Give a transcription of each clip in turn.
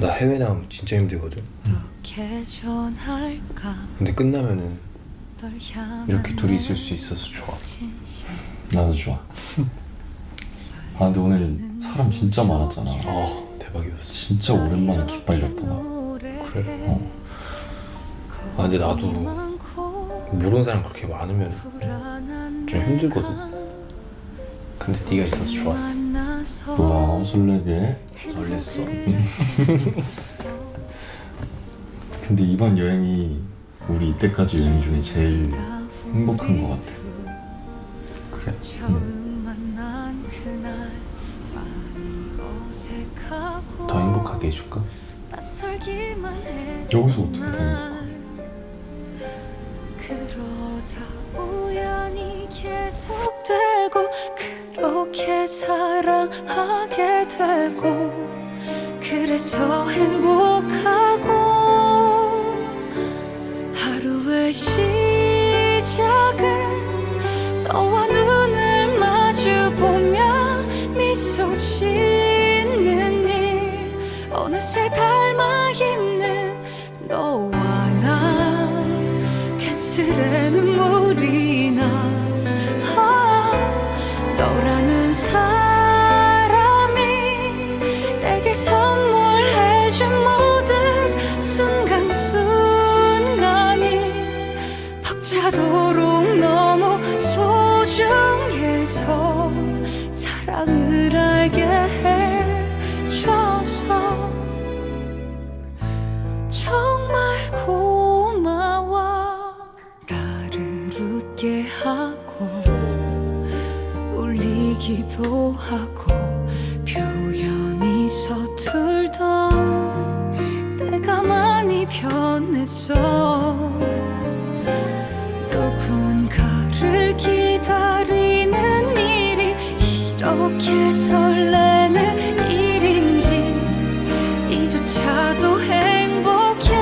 나 해외 나가면 진짜 힘들거든. 근데 끝나면은 이렇게 둘이 있을 수 있어서 좋아. 나도 좋아. 아 근데 오늘 사람 진짜 많았잖아. 어 대박이었어. 진짜 오랜만에 깃발 렸다 나. 그래? 어. 아, 근데 나도 모르는 사람 그렇게 많으면 좀 힘들거든. 근데 네가 있어서 좋았어. 와 설레게. 설렜어. 근데 이번 여행이 우리 이때까지 여행 중에 제일 행복한 것 같아. 그래? 어색하고 더 행복하게 해줄까? 여기서 어떻게 되는 그러 그렇게 사랑하게 되고 그래서 행복하고 하루의 시작은 너와 눈을 마주 보며 미소 짓는 일. 어느새 닮아 있는 너와 나. 캔슬의 눈물이 나. 아, 너라는 사람이 내게 선물해준 모든 순간순간이 벅차도록 너무 소중해서 사랑을 알게 해줘서 정말 고마워. 나를 웃게 하고 기도 하고 표현이 서툴던 내가 많이 변했어. 누군가를 기다리는 일이 이렇게 설레는 일인지 이조차도 행복해.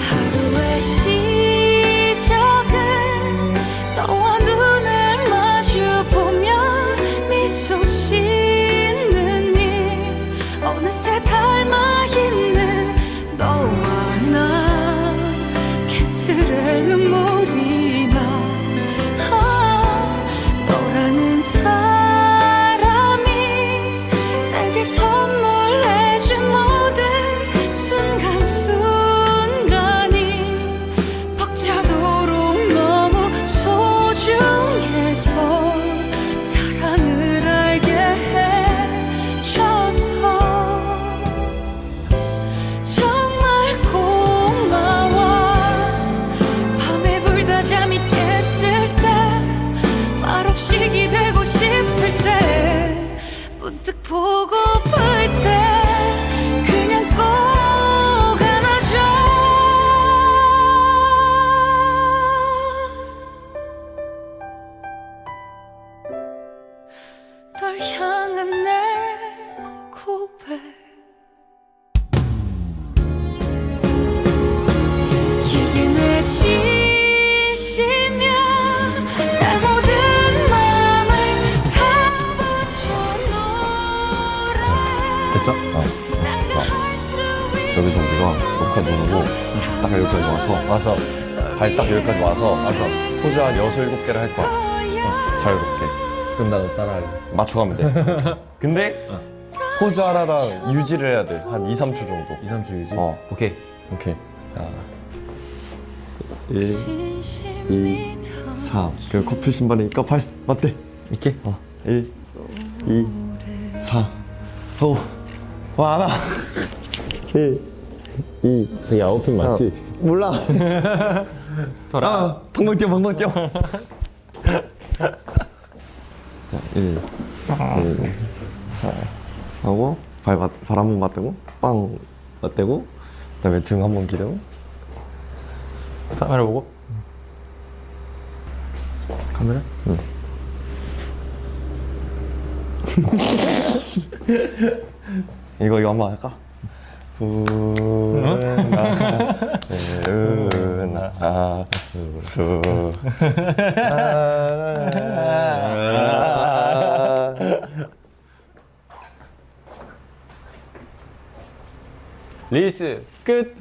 하루의 시 어느새 닮아 있는 너와 나. 캔슬의 눈물 널 향한 내 고백. 이게 내 진심이야 내 모든 마음을 다 바쳐 노래 됐어? 어. 여기서 우리가 녹화 누르고 딱 여기까지 와서 와서 발 딱 여기까지 와서 와서 포즈 한 여섯 일곱 개를 할 거야. 어, 자유롭게 그럼 나도 따라할래. 맞춰가면 돼. 근데 포즈 하나당 유지를 해야 돼 한 2, 3초 정도. 2, 3초 유지? 어. 오케이. 오케이. 자. 1, 진심이 3 그리고 커플 신발이니까 발 맞대? 이렇게? 어, 1, 2, 4 오, 와 하나. 1, 2 저기 아웃핏 맞지? 몰라. 돌아 아, 방방 뛰어 방방 뛰어 자 1, 1, 4 하고 발, 맞, 발한 번 맞대고 빵 맞대고 그 다음에 등 한 번 기대고. 카메라 보고. 카메라? 이거 이거 한번 할까? 부나 수 릴스 끝.